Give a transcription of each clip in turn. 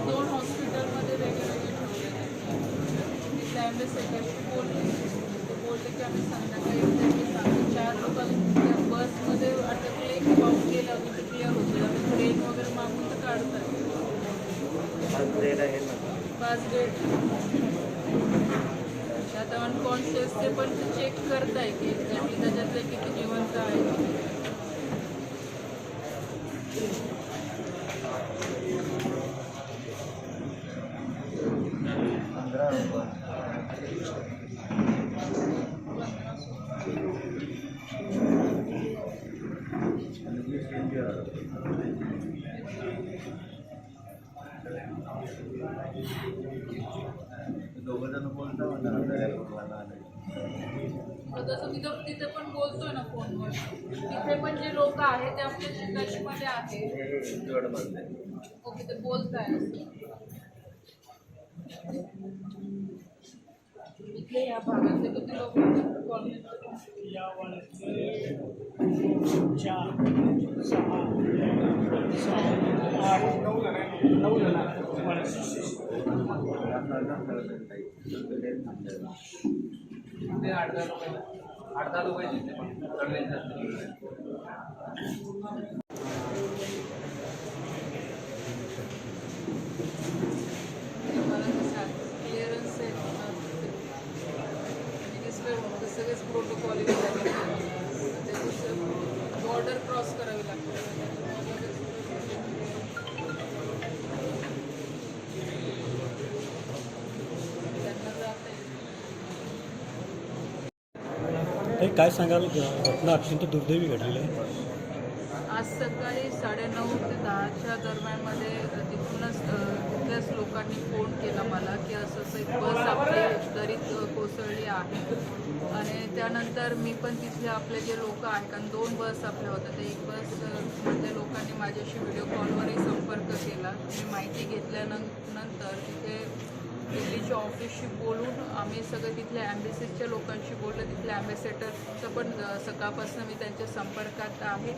दोन हॉस्पिटलमध्ये रेग्युलेटेड होते मी त्यावेळेस बोलले ते बोलले की आम्ही संध्याकाळी सात चार लोकांना बसमध्ये अटकले की पाऊस गेला होता ते क्लिअर होते आम्ही ट्रेन वगैरे मागून तर काढतात पाच डेट आता अनकॉन्शियस ते पण चेक करताय की त्याच्यातलं किती जिवंत आहे दोघं जण बोलता तसं तिथं तिथे पण बोलतोय ना फोनवर. तिथे पण जे लोक आहेत ते आपल्या टचमध्ये आहे ओके ते बोलताय. इथले या भागातले किती लोक चार सहा सहा आठ नऊ जण नऊ जण आहेत वाड्यात. ते आठ दहा लोक आठ दहा लोक आहेत तिथे पण चढले जास्त मला कसं क्लिअरन्स आहे आणि कसं सगळेच प्रोटोकॉल बॉर्डर क्रॉस करावी लागते त्यांना जाता येईल हे काय सांगाल? घटना अत्यंत दुर्दैवी घडलेली आहे. आज सकाळी साडेनऊ ते दहाच्या दरम्यानमध्ये तिथूनच तिथल्याच लोकांनी फोन केला मला की असं असं एक बस आपली दरीत कोसळली आहे. आणि त्यानंतर मी पण तिथले आपले जे लोक आहेत कारण दोन बस आपल्या होत्या ते एक बस मधल्या लोकांनी माझ्याशी व्हिडिओ कॉलवरही संपर्क केला. मी माहिती घेतल्यानंतर तिथे दिल्लीच्या ऑफिसशी बोलून आम्ही सगळं तिथल्या ॲम्बेसीच्या लोकांशी बोललं. तिथल्या ॲम्बेसेडरचं पण सकाळपासून मी त्यांच्या संपर्कात आहे.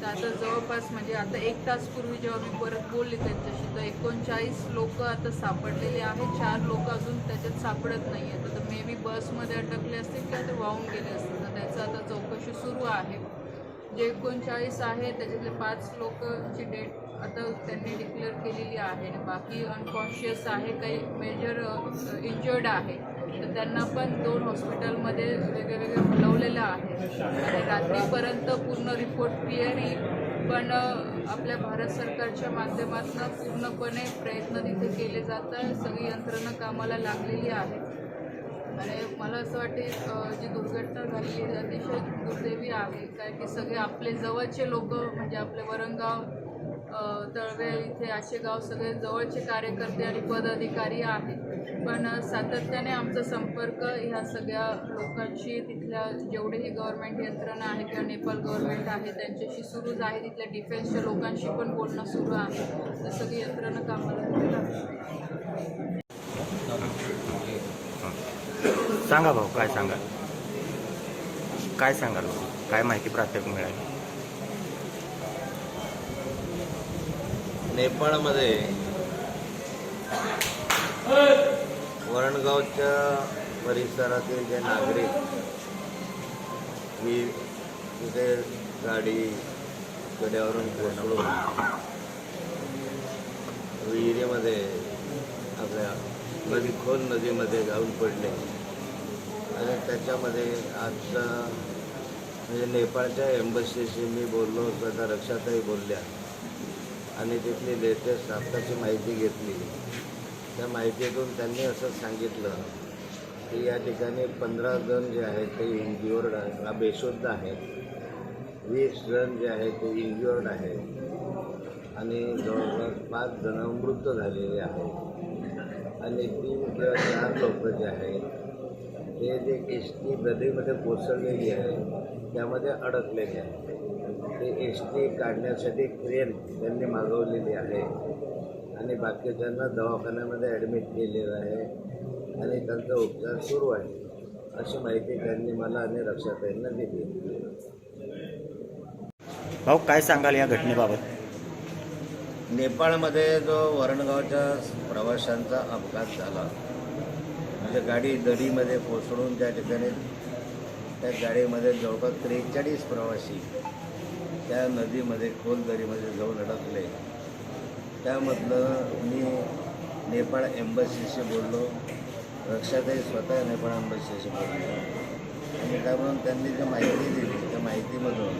तर आता जवळपास म्हणजे आता एक तास पूर्वी जेव्हा मी परत बोलले त्यांच्याशी तर एकोणचाळीस लोक आता सापडलेले आहेत. चार लोक अजून त्याच्यात सापडत नाही आहेत तर मे बी बसमध्ये अटकले असतील किंवा ते वाहून गेले असतील. तर त्याचं आता चौकशी सुरू आहे. जे एकोणचाळीस आहे त्याच्यातले पाच लोकची डेट आता त्यांनी डिक्लेअर केलेली आहे. आणि बाकी अनकॉन्शियस आहे काही मेजर इंजर्ड आहे. तर त्यांना पण दोन हॉस्पिटलमध्ये वेगळे वेगळे हलवलेलं आहे. आणि रात्रीपर्यंत पूर्ण रिपोर्ट क्लिअर येईल पण आपल्या भारत सरकारच्या माध्यमातून पूर्णपणे प्रयत्न तिथे केले जात आहे सगळी यंत्रणा कामाला लागलेली आहे. मला असं वाटते जी दुर्घटना झाली आहे अतिशय दुर्दैवी आहे. कारण की सगळे आपले जवळचे लोक म्हणजे आपले वरणगाव अ, तळवेल इथे असे गाव सगळे जवळचे कार्यकर्ते आणि पदाधिकारी आहेत. पण सातत्याने आमचा संपर्क ह्या सगळ्या लोकांशी तिथल्या जेवढेही गव्हर्नमेंट यंत्रणा आहे किंवा नेपाळ गव्हर्नमेंट आहे त्यांच्याशी सुरूच आहे. तिथल्या डिफेन्सच्या लोकांशी पण बोलणं सुरू आहे. तर सगळी यंत्रणा कामाला सांगा भाऊ काय सांगाल? काय सांगाल भाऊ? काय माहिती प्राथमिक मिळाली? नेपाळमध्ये वरणगावच्या परिसरातील जे नागरिक ही तिथे गाडी गड्यावरून कोसळून विहिरीमध्ये आपल्या नदी खोल नदीमध्ये जाऊन पडले. आणि त्याच्यामध्ये आज म्हणजे नेपाळच्या एम्बसीशी मी बोललो स्वतः रक्षाताई बोलल्या. आणि तिथली लेटेस्ट आत्ताची माहिती घेतली. त्या माहितीतून त्यांनी असं सांगितलं की या ठिकाणी पंधरा जण जे आहेत ते इंज्युअर्ड आहेत बेशुद्ध आहेत वीस जण जे आहेत ते इंज्युअर्ड आहेत आणि जवळपास पाच जण मृत झालेले आहेत. आणि तीन किंवा चार लोक जे आहेत ते जे एस टी नदीमध्ये कोसळलेली आहे त्यामध्ये अडकलेले आहे. ते एस टी काढण्यासाठी क्रेन त्यांनी मागवलेली आहे. आणि बाकीच्यांना दवाखान्यामध्ये ॲडमिट केलेलं आहे. आणि त्यांचा उपचार सुरू आहे. अशी माहिती त्यांनी मला आणि रक्षाताईंना दिली. भाऊ काय सांगाल या घटनेबाबत? नेपाळमध्ये जो वरणगावच्या प्रवाशांचा अपघात झाला त्या गाडी दरीमध्ये कोसळून त्या ठिकाणी त्या गाडीमध्ये जवळपास त्रेचाळीस प्रवासी त्या नदीमध्ये खोल दरीमध्ये जाऊन अडकले. त्यामधलं मी नेपाळ एम्बसीशी बोललो. रक्षाताई स्वतः नेपाळ एम्बसीशी बोललो. आणि त्यामुळं त्यांनी जी माहिती दिली त्या माहितीमधून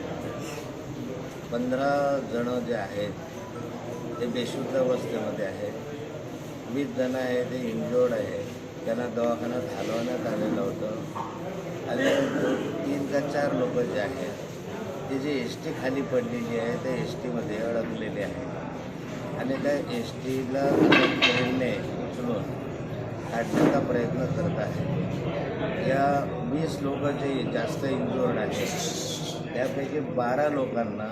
पंधरा जणं जे आहेत ते बेशुद्ध अवस्थेमध्ये आहेत. वीस जणं आहे ते इंजोर्ड आहे त्यांना दवाखान्यात हलवण्यात आलेलं होतं. आणि तीन का चार लोक जे आहेत ते जे एस टी खाली पडलेली आहे त्या एस टीमध्ये अडकलेले आहे आणि त्या एस टीला ट्रेनने उचलून काढण्याचा प्रयत्न करत आहे या वीस लोक जे जास्त इंजुअर्ड आहेत त्यापैकी बारा लोकांना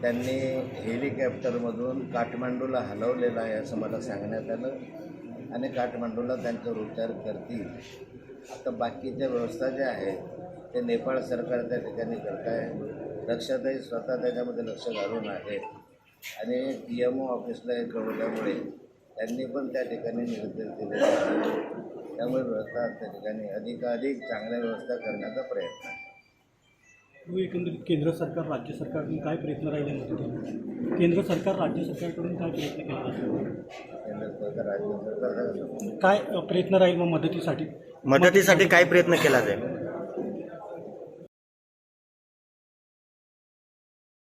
त्यांनी हेलिकॉप्टरमधून काठमांडूला हलवलेलं आहे असं मला सांगण्यात आलं. आणि काठमांडूला त्यांच्यावर उपचार करतील. आता बाकीच्या व्यवस्था ज्या आहेत ते नेपाळ सरकार त्या ठिकाणी करत आहे रक्षाताई स्वतः त्याच्यामध्ये लक्ष घालून आहे. आणि पी एम ओ ऑफिसला हे कळवल्यामुळे त्यांनी पण त्या ठिकाणी निर्देश दिले. त्यामुळे व्यवस्था त्या ठिकाणी अधिकाधिक चांगल्या व्यवस्था करण्याचा प्रयत्न आहे. एकंदरीत केंद्र सरकार राज्य सरकारकडून काय प्रयत्न राहिले नव्हते केंद्र सरकार राज्य सरकारकडून काय प्रयत्न केला? काय प्रयत्न राहील मग मदतीसाठी? मदतीसाठी काय प्रयत्न केला जाईल?